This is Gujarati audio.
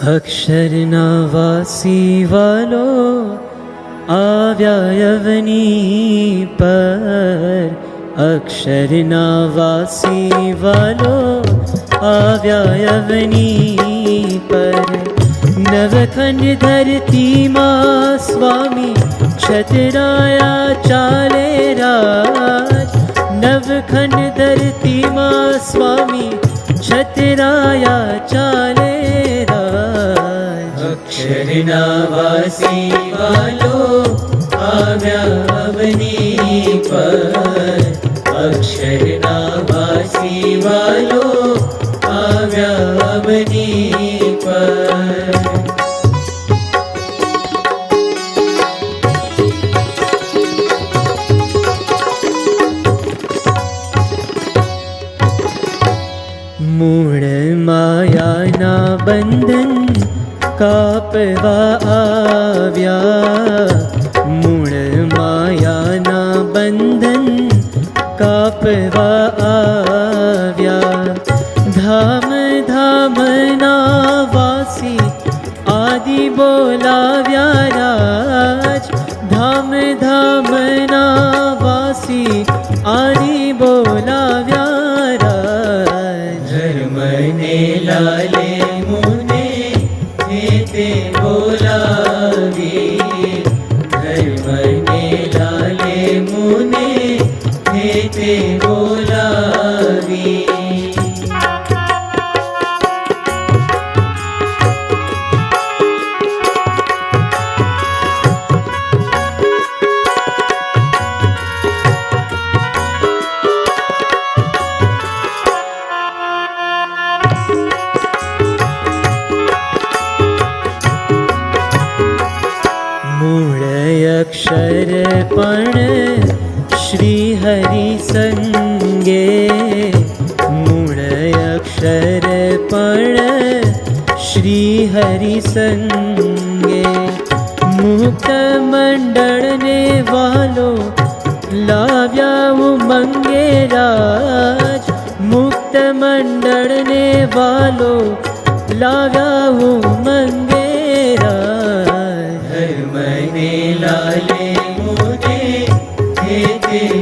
અક્ષરના વાસી વાલો આવ્યાયવની પર અક્ષરના વાસી વાલો આવ્યાયવની પર નવખંડ ધરતીમાં સ્વામી છતરાયા ચાલે રાજ નવખંડ ધરતીમાં સ્વામી છતરાયા ચાલે અક્ષરના વાસી વાલો આવ્યા અવની પર અક્ષરના વાસી વાલો આવ્યા અવની પર બંધન કાપવા આવ્યા મૂળ માયાના બંધન કાપવા આવ્યા ધામ ધામના વાસી આદિ બોલાવ્યા રાજ ધામ ધામના વાસી આદિ બોલાવ્યા રાજ ધર્મને લાલે शरपण श्रीहरिसङ्गे हरिसङ्गे श्रीहरिसङ्गे अक्षरप वालो हरिसङ्गे मुक् मण्डलने वालो लाव्याङ्गेराण्डल वालो लाव्या